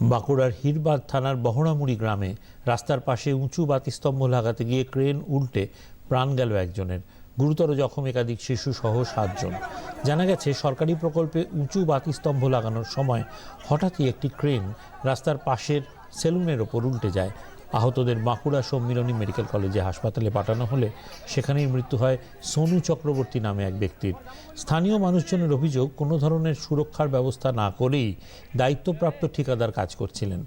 বাঁকুড়ার হিরবাগ থানার বহরামুড়ি গ্রামে রাস্তার পাশে উঁচু বাতিস্তম্ভ লাগাতে গিয়ে ক্রেন উল্টে প্রাণ গেল একজনের। গুরুতর জখম একাধিক শিশু সহ সাতজন। জানা গেছে, সরকারি প্রকল্পে উঁচু বাতিস্তম্ভ লাগানোর সময় হঠাৎই একটি ক্রেন রাস্তার পাশের সেলুনের ওপর উল্টে যায়। আহতদের বাঁকুড়া সম্মিলনী মেডিকেল কলেজে হাসপাতালে পাঠানো হলে সেখানেই মৃত্যু হয় সোনু চক্রবর্তী নামে এক ব্যক্তির। স্থানীয় মানুষজনের অভিযোগ, কোনো ধরনের সুরক্ষার ব্যবস্থা না করেই দায়িত্বপ্রাপ্ত ঠিকাদার কাজ করছিলেন।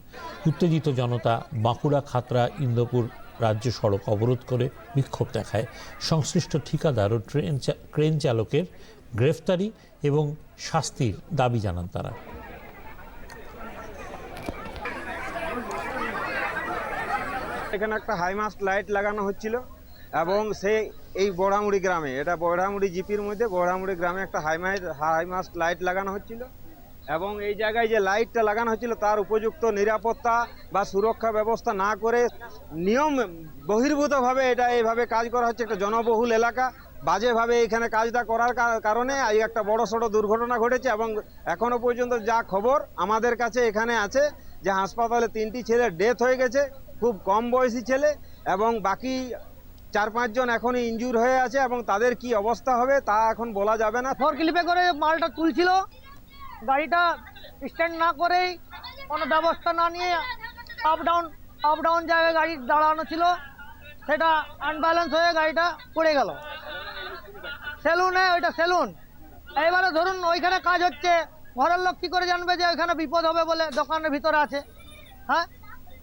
উত্তেজিত জনতা বাঁকুড়া খাতড়া ইন্দোপুর রাজ্য সড়ক অবরোধ করে বিক্ষোভ দেখায়। সংশ্লিষ্ট ঠিকাদার ও ট্রেন ক্রেন চালকের গ্রেফতারি এবং শাস্তির দাবি জানান তারা। এখানে একটা হাইমাস্ট লাইট লাগানো হচ্ছিল এবং সে এই বড়ামুড়ি গ্রামে, এটা বড়ামুড়ি জিপির মধ্যে বড়ামুড়ি গ্রামে একটা হাইমাইট হাইমাস্ট লাইট লাগানো হচ্ছিল এবং এই জায়গায় যে লাইটটা লাগানো হচ্ছিল তার উপযুক্ত নিরাপত্তা বা সুরক্ষা ব্যবস্থা না করে নিয়ম বহির্ভূতভাবে এটা এইভাবে কাজ করা হচ্ছে। একটা জনবহুল এলাকা, বাজেভাবে এখানে কাজটা করার কারণে এই একটা বড় সড়ো দুর্ঘটনা ঘটেছে এবং এখনও পর্যন্ত যা খবর আমাদের কাছে এখানে আছে যে হাসপাতালে তিনটি ছেলে ডেথ হয়ে গেছে, খুব কম বয়সী ছেলে এবং বাকি চার পাঁচজন এখনই ইনজুর হয়ে আছে এবং তাদের কি অবস্থা হবে তা এখন বলা যাবে না। ফোর ক্লিপে করে মালটা তুলছিল, গাড়িটা স্ট্যান্ড না করেই কোনো ব্যবস্থা না নিয়ে আপ ডাউন আপ ডাউন জায়গায় গাড়ি দাঁড়ানো ছিল, সেটা আনব্যালেন্স হয়ে গাড়িটা পড়ে গেল। সেলুনে ওইটা সেলুন এইবারে ধরুন ওইখানে কাজ হচ্ছে ঘরের লোক কি করে জানবে যে ওইখানে বিপদ হবে বলে দোকানের ভিতরে আছে? হ্যাঁ?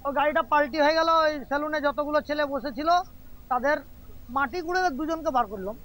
ও গাড়িটা পাল্টি হয়ে গেল, ওই সেলুনে যতগুলো ছেলে বসেছিল, তাদের মাটি গুঁড়ে দুজনকে বার করলাম।